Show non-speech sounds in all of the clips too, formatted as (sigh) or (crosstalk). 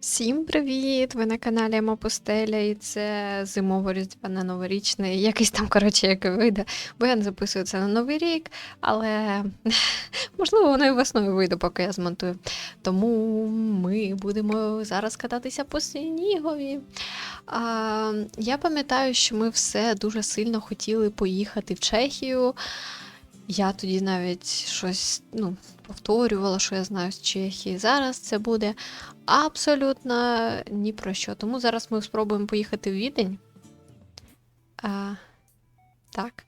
Всім привіт! Ви на каналі Мопустеля, і це зимово різдвяне новорічний, якийсь там, коротше, як вийде. Бо я не записую це на Новий рік, але (laughs) можливо воно і весною вийде, поки я змонтую. Тому ми будемо зараз кататися по снігові. А, я пам'ятаю, що ми все дуже сильно хотіли поїхати в Чехію. Я тоді навіть щось ну, повторювала, що я знаю з Чехії. Зараз це буде абсолютно ні про що. Тому зараз ми спробуємо поїхати в Відень. А, так.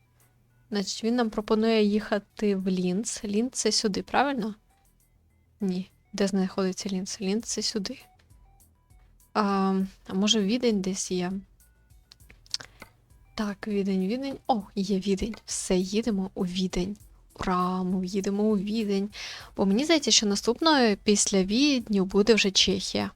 Значить, він нам пропонує їхати в Лінц. Лінц це сюди, правильно? Ні. Де знаходиться Лінц? Лінц це сюди. А, а може Відень десь є? Так, Відень, Відень. О, є Відень. Все, їдемо у Відень. Ура, ми їдемо у Відень. Бо мені здається, що наступною після Відню буде вже Чехія.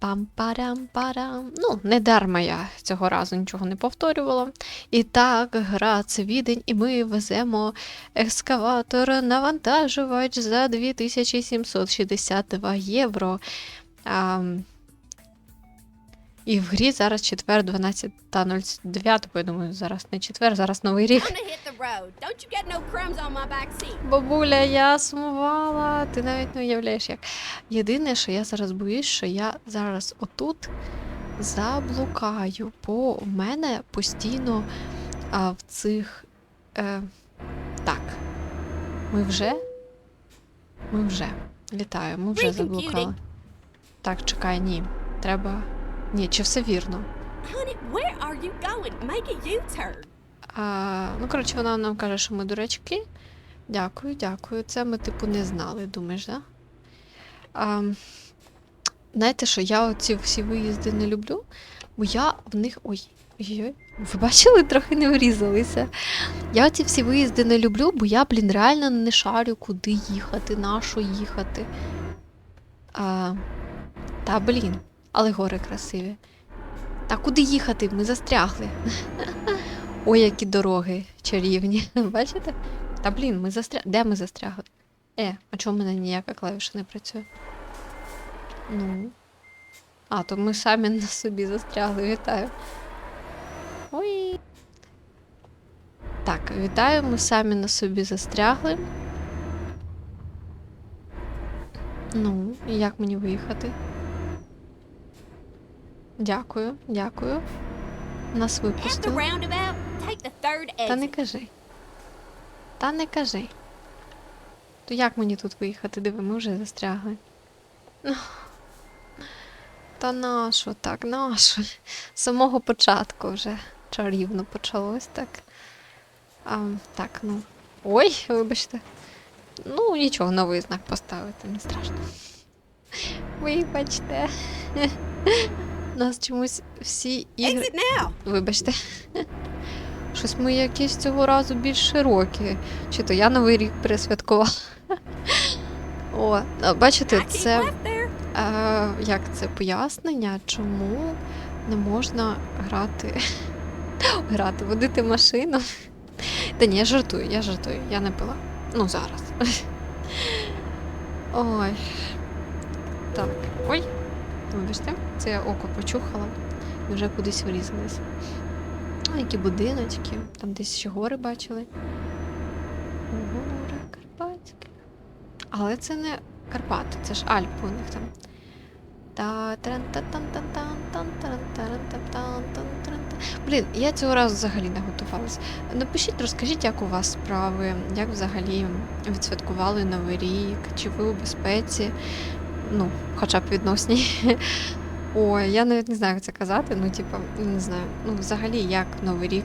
Пам-парам-парам. Ну, не дарма я цього разу нічого не повторювала. І так, гра це відень, і ми веземо екскаватор навантажувач за 2762 євро. А, і в грі зараз четвер 12.09, бо я думаю, зараз не четвер, зараз новий рік. Бабуля, я сумувала, ти навіть не уявляєш як. Єдине, що я зараз боюсь, що я зараз отут заблукаю, бо в мене постійно а, в цих. Е, так. Ми вже. Ми вже. Вітаю, ми вже заблукали. Так, чекай, ні. Треба. Ні, чи все вірно? А, ну, коротше, вона нам каже, що ми дурачки. Дякую, дякую. Це ми, типу, не знали, думаєш, да? А, знаєте що, я оці всі виїзди не люблю, бо я в них. Ой, ой, ви бачили, трохи не врізалися. Я оці всі виїзди не люблю, бо я, блін, реально не шарю, куди їхати, на що їхати. А, та, блін, але гори красиві. Та куди їхати? Ми застрягли. (laughs) Ой, які дороги чарівні. (laughs) Бачите? Та блін, ми застрягли. Де ми застрягли? Е, а чому в мене ніяка клавіша не працює? Ну. А, то ми самі на собі застрягли, вітаю. Ой. Так, вітаю, ми самі на собі застрягли. Ну, і як мені виїхати? Дякую, дякую. Нас випустили. Та не кажи. Та не кажи. То як мені тут виїхати? Диви, ми вже застрягли. Ну. Та нащо так, нащо? З самого початку вже чарівно почалось так. А, так, ну. Ой, вибачте. Ну, нічого, новий знак поставити, не страшно. Вибачте. Нас чомусь всі ігри. Exit now. Вибачте. (laughs) Щось ми якісь цього разу більш широкі. Чи то я новий рік пересвяткувала. (laughs) О, бачите, це е, як це пояснення, чому не можна грати. (laughs) грати, водити машину. Та ні, я жартую, я жартую, я не пила. Ну, зараз. Ой. Так. Ой. Вибачте, це я око почухала вже кудись врізалась. А, які будиночки, там десь ще гори бачили. Гори Карпатські. Але це не Карпати, це ж Альпи у них там. Блін, я цього разу взагалі не готувалася. Напишіть, розкажіть, як у вас справи, як взагалі відсвяткували Новий рік, чи ви у безпеці, ну, хоча б відносній. Ой, я навіть не знаю, як це казати. Ну, типу, не знаю. Ну, взагалі, як Новий рік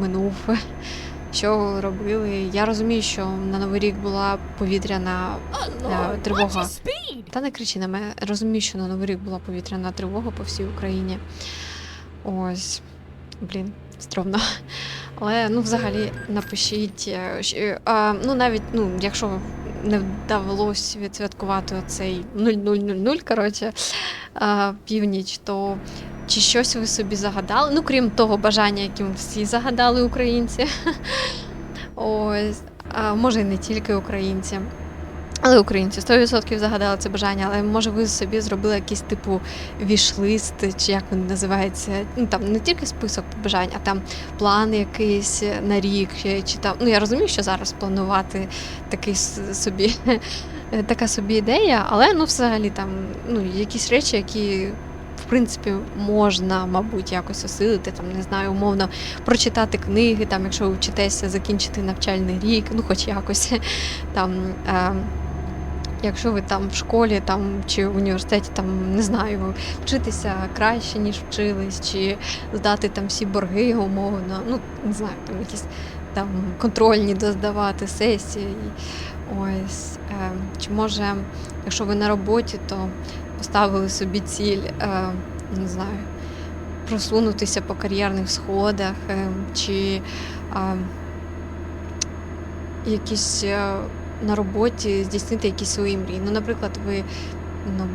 минув, (laughs) що робили. Я розумію, що на Новий рік була повітряна Lord, watch тривога. та не кричи на мене. Розумію, що на Новий рік була повітряна тривога по всій Україні. Ось, блін, стромно. Але ну, взагалі напишіть. е, щ- а, ну, навіть ну, якщо не вдалося відсвяткувати оцей 0000, коротше, північ, то чи щось ви собі загадали? Ну, крім того бажання, яким всі загадали українці. (laughs) Ось, а, може, і не тільки українці. Але українці 100% загадали це бажання, але може ви собі зробили якийсь типу вішлист, чи як він називається. Ну там не тільки список бажань, а там план якийсь на рік, чи, там. Ну я розумію, що зараз планувати такий собі (laughs) така собі ідея, але ну взагалі там ну, якісь речі, які. В принципі, можна, мабуть, якось осилити, там, не знаю, умовно прочитати книги, там, якщо ви вчитеся, закінчити навчальний рік, ну хоч якось (laughs) там. Е, Якщо ви там в школі там, чи в університеті там, не знаю, вчитися краще, ніж вчились, чи здати там всі борги умовно, ну, не знаю, там якісь там контрольні доздавати сесії. Ось. Е, чи може, якщо ви на роботі, то поставили собі ціль, е, не знаю, просунутися по кар'єрних сходах, е, чи е, якісь е, на роботі здійснити якісь свої мрії. Ну, наприклад, ви ну,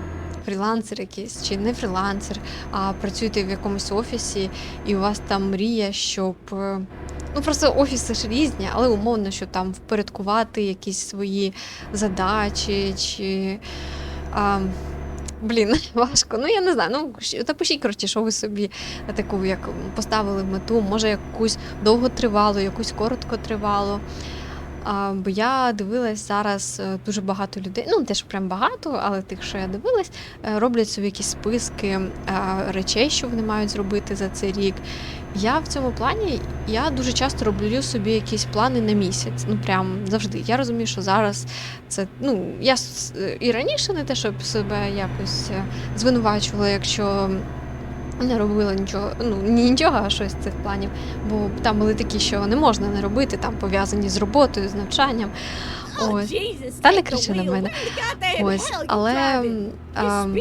фрілансер якийсь, чи не фрілансер, а працюєте в якомусь офісі, і у вас там мрія, щоб. Ну, просто офіси ж різні, але умовно, що там впорядкувати якісь свої задачі, чи. А, Блін, (laughs) важко. Ну я не знаю. Ну щ- напишіть, коротше, що ви собі таку як поставили мету, може якусь довготривалу, якусь короткотривалу. Бо я дивилась зараз е, дуже багато людей, ну теж прям багато, але тих, що я дивилась, е, роблять собі якісь списки е, речей, що вони мають зробити за цей рік. Я в цьому плані я дуже часто роблю собі якісь плани на місяць. Ну прям завжди. Я розумію, що зараз це ну я і раніше не те, щоб себе якось звинувачувала, якщо не робила нічого, ну ні- нічого, а щось з цих планів. Бо там були такі, що не можна не робити, там пов'язані з роботою, з навчанням. Oh, Ось. Та не кричи на мене. Ось, але your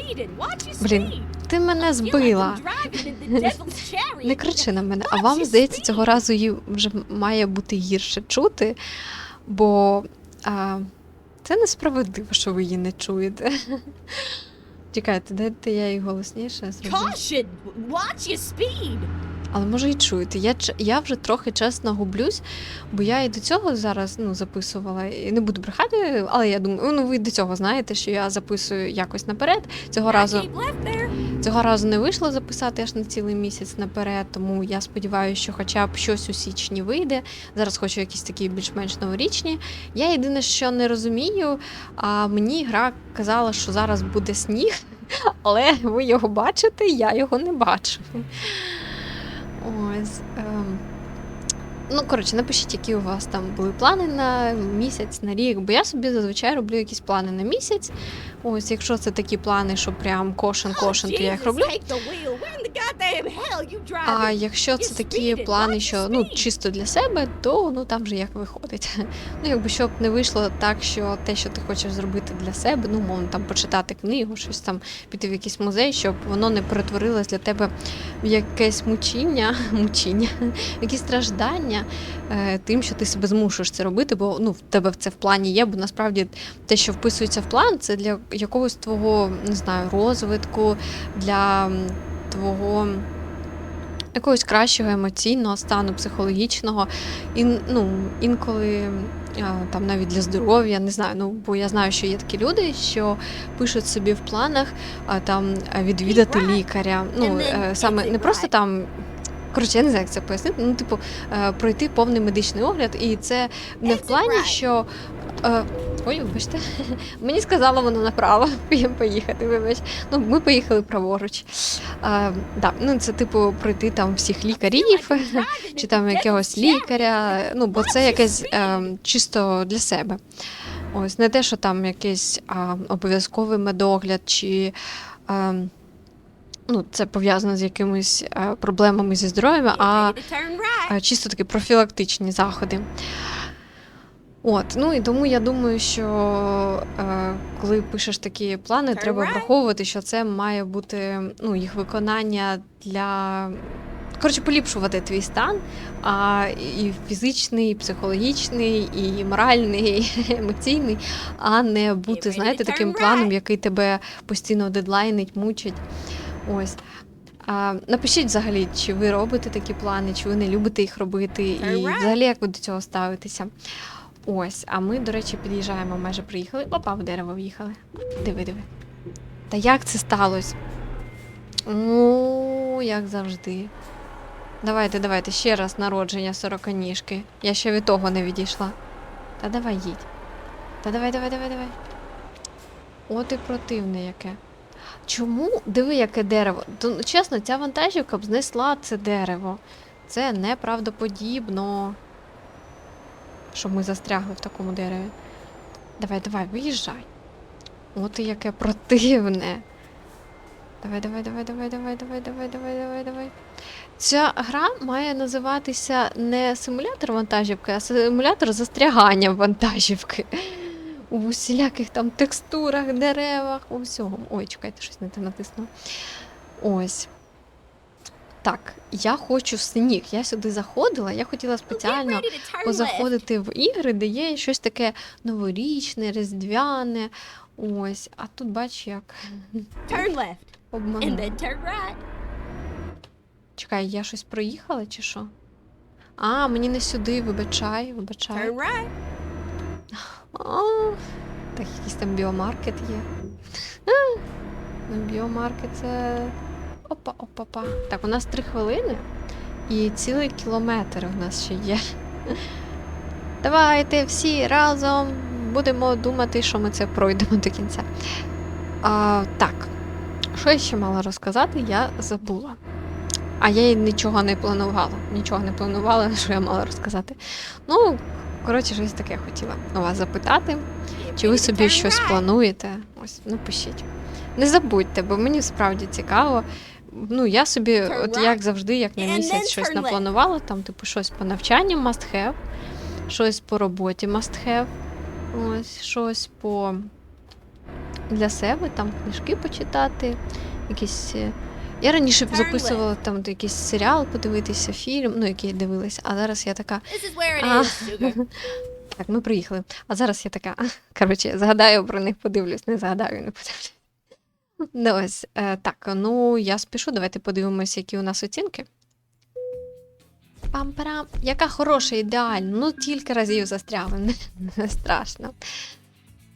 блін, ти мене збила. (laughs) Не кричи на мене, а вам здається, цього разу її вже має бути гірше чути, бо а, це несправедливо, що ви її не чуєте. (laughs) Чекайте, дайте я її голосніше зроблю. Caution! Watch your speed. Але може і чуєте. Я, я вже трохи чесно гублюсь, бо я і до цього зараз ну, записувала, і не буду брехати, але я думаю, ну ви до цього знаєте, що я записую якось наперед. Цього разу. Цього разу не вийшло записати аж на цілий місяць наперед, тому я сподіваюся, що хоча б щось у січні вийде. Зараз хочу якісь такі більш-менш новорічні. Я єдине, що не розумію, а мені гра казала, що зараз буде сніг, (laughs) але ви його бачите, я його не бачу. Ось. Ем. Ну, коротше, напишіть, які у вас там були плани на місяць, на рік, бо я собі зазвичай роблю якісь плани на місяць. Ось, якщо це такі плани, що прям кошен кошен, то я їх роблю. А якщо це такі плани, що ну чисто для себе, то ну там вже як виходить. (laughs) Ну, якби щоб не вийшло так, що те, що ти хочеш зробити для себе, ну мовно там почитати книгу, щось там піти в якийсь музей, щоб воно не перетворилось для тебе в якесь мучіння, (laughs) мучіння, якісь страждання е, тим, що ти себе змушуєш це робити, бо ну в тебе це в плані є, бо насправді те, що вписується в план, це для якогось твого не знаю розвитку, для твого якогось кращого емоційного стану, психологічного. І, ну, інколи там навіть для здоров'я, не знаю, ну бо я знаю, що є такі люди, що пишуть собі в планах там відвідати лікаря. Ну, е, саме не просто там. Коротше, я не знаю, як це пояснити. Ну, типу, е, пройти повний медичний огляд, і це не в плані, що. Ой, вибачте, (laughs) мені сказала вона направо (laughs) поїхати, вибач. Ну, ми поїхали праворуч. Е, да, ну, це, типу, пройти там всіх лікарів, (laughs) чи там якогось лікаря. Ну, бо це якесь е, чисто для себе. Ось не те, що там якийсь а, обов'язковий медогляд, чи е, ну, це пов'язано з якимись е, проблемами зі здоров'ям, а а, чисто такі профілактичні заходи. От, ну і тому я думаю, що е, коли пишеш такі плани, треба враховувати, що це має бути ну, їх виконання для. Коротше, поліпшувати твій стан, а і фізичний, і психологічний, і моральний, (laughs) і емоційний, а не бути, знаєте, таким планом, який тебе постійно дедлайнить, мучить. Ось. А, напишіть взагалі, чи ви робите такі плани, чи ви не любите їх робити, і взагалі як ви до цього ставитеся. Ось, а ми, до речі, під'їжджаємо, майже приїхали. Опа, в дерево в'їхали. Диви, диви. Та як це сталося? О, як завжди. Давайте, давайте, ще раз народження сороканіжки. Я ще від того не відійшла. Та давай їдь. Та давай, давай, давай, давай. О, ти противне яке. Чому? Диви, яке дерево. Ну, чесно, ця вантажівка б знесла це дерево. Це неправдоподібно. Щоб ми застрягли в такому дереві. Давай, давай, виїжджай. О, ти яке противне. Давай, давай, давай, давай, давай, давай, давай, давай, давай, давай. Ця гра має називатися не симулятор вантажівки, а симулятор застрягання вантажівки. У усіляких там текстурах, деревах, у всьому. Ой, чекайте, щось не те натиснула. Ось. Так, я хочу сніг. Я сюди заходила, я хотіла спеціально позаходити в ігри, де є щось таке новорічне, різдвяне. Ось, а тут бач, як Turn left. And then turn right. Чекай, я щось проїхала чи що? А, мені не сюди, вибачай, вибачай. Turn right. Так, якийсь там біомаркет є. Ну, біомаркет це. Опа, опа, опа. Так, у нас три хвилини і цілий кілометр у нас ще є. (laughs) Давайте всі разом будемо думати, що ми це пройдемо до кінця. А, так, що я ще мала розказати, я забула. А я нічого не планувала. Нічого не планувала, (laughs) що я мала розказати. Ну, коротше, щось таке хотіла у вас запитати. Чи ви собі щось плануєте? Ось, ну пишіть. Не забудьте, бо мені справді цікаво. Ну, я собі, от як завжди, як на місяць щось напланувала, там, типу, щось по навчанню must have, щось по роботі must have, ось, щось по для себе, там книжки почитати, якісь. е, Я раніше записувала там якийсь серіал, подивитися фільм, ну який дивилася, а зараз я така. А. (laughs) Так, ми приїхали. А зараз я така. Коротше, згадаю про них, подивлюсь, не згадаю, не подивлюсь. Ну е, так, ну я спішу, давайте подивимося, які у нас оцінки. Пам-парам. Яка хороша, ідеальна. Ну, тільки разів застряли, не, не (laughs) страшно.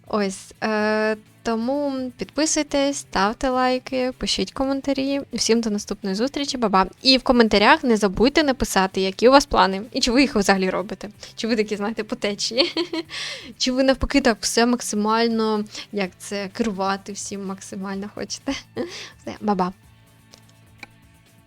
Ось. Е, тому підписуйтесь, ставте лайки, пишіть коментарі. Всім до наступної зустрічі, баба. І в коментарях не забудьте написати, які у вас плани, і чи ви їх взагалі робите. Чи ви такі, знаєте, потечні? (laughs) Чи ви навпаки так все максимально, як це керувати всім максимально хочете? (laughs) Все, баба.